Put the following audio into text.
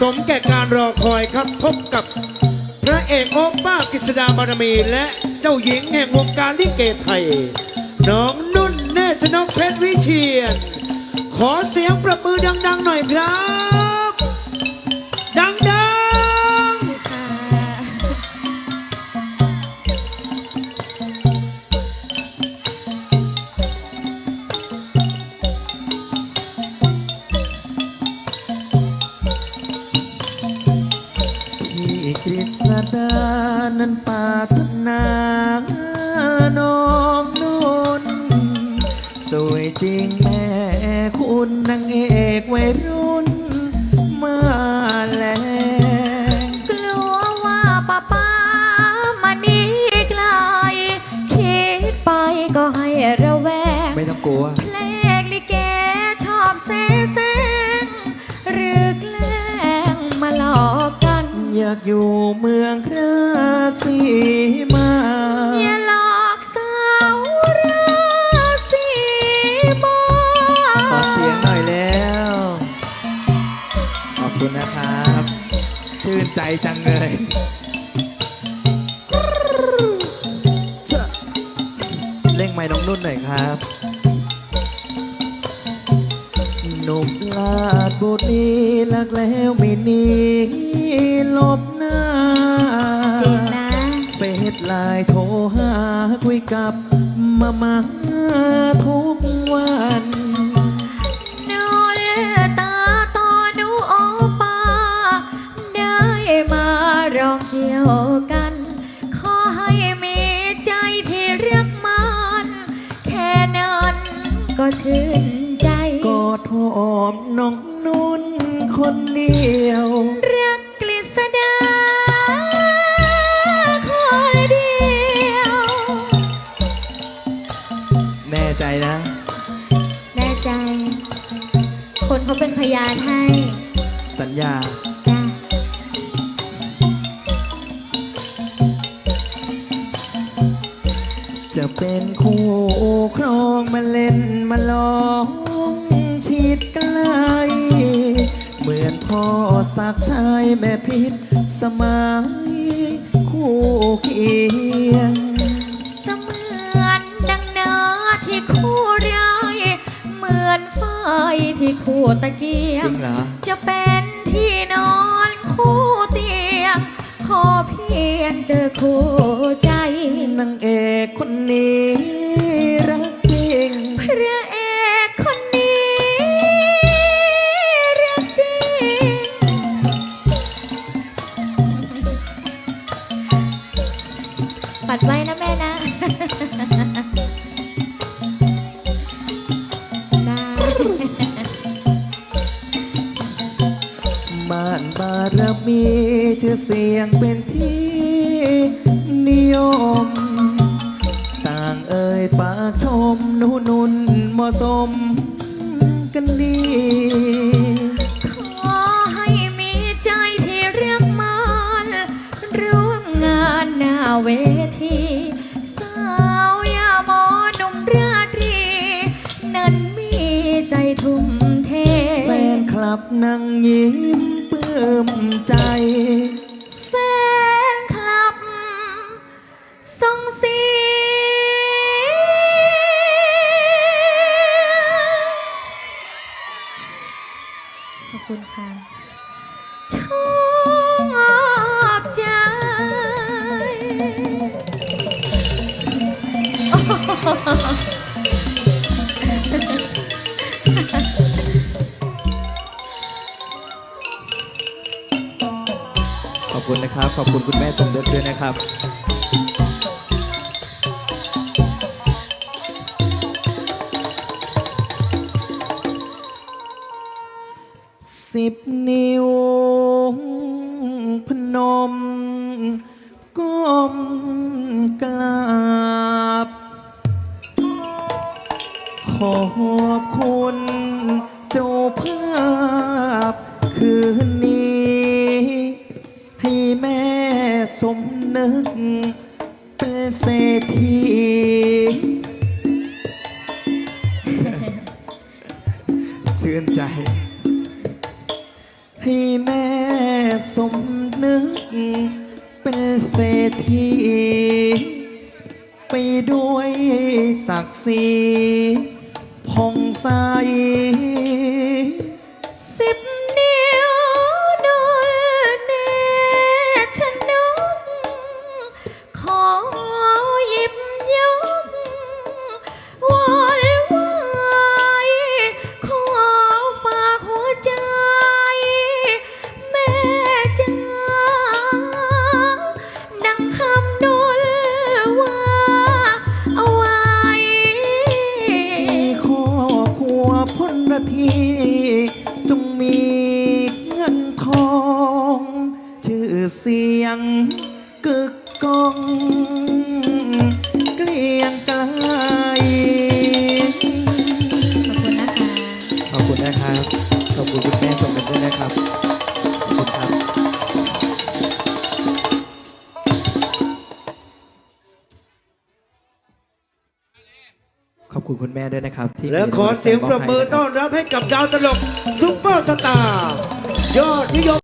สมแก่การรอคอยครับพบกับพระเอกโอป้ากฤษดาบารมี และเจ้าหญิงแห่งวงการลิเกไทย น้องนุ่นเนชนกเพชรวิเชียน ขอเสียงประมือดัง ๆ หน่อยครับ ดัง ดานั้นปารถนาน้องนุ่นสวยจริงแม่คุณนางเอกวัยรุ่นากอยู่เมืองราศีมาอย่าหลอกสาวราศีมาขอเสียงหน่อยแล้ว ขอบคุณนะครับ ชื่นใจจังเลยจะเร่งไม้น้องนุ่นหน่อยครับ หนุ่มลาดบุรีลักแล้วไม่หนีหลบหน้า จริงนะ เฟซไลน์โทรหาคุยกับมามาทุกวันนเลตาตอนูโอปา ได้มารองเกี่ยวกัน ขอให้มีใจที่รักมัน แค่นั้นก็ชื่น กอดหอมน้องนุ่นคนเดียว รักกฤษดาคนเดียว แน่ใจนะ แน่ใจ คนเขาเป็นพยานให้สัญญา จ้ะจะเป็นคู่ครองมาเล่นมาลอง ชิดใกล้เหมือนพ่อสักดิ์ชายแม่พิษสมัยคู่เคียง เสมือนดังนาที่คู่ร้ายเหมือนไฟที่คู่ตะเกียจงริงเหรอ จะเป็นที่นอนคู่เตียง ขอเพียงเจอคู่ใจ นางเอกคนนี้รัก ชื่อเสียงเป็นที่นิยม ต่างเอ่ยปากชมหนุนุนเหมาะสมกันดี ขอให้มีใจที่เรียกมันร่วมงานหน้าเวที สาวยาหมอหนุ่มราตรี นั้นมีใจทุ่มเท แฟนคลับนั่งยิ้มปลื้มใจ คุณค่ะ ชอบใจ ขอบคุณนะครับ ขอบคุณคุณแม่สมเด็จด้วยนะครับ นิ้วพนม ก้มกราบ ขอบคุณเจ้าภาพ คืนนี้ ให้แม่สมนึก เป็นเศรษฐีชื่นใจ ให้แม่สมนึก เป็นเศรษฐีไปด้วยศักดิ์ศรีผ่องใส งกึกก้องเกลียงไกลขอบคุณนะคะ ขอบคุณนะครับ ขอบคุณคุณแม่สมเด็จด้วยนะครับ ขอบคุณครับ ขอบคุณคุณแม่ด้วยนะครับ ที่และขอเสียงปรบมือต้อนรับให้กับดาวตลกซุปเปอร์สตาร์ยอดนิยม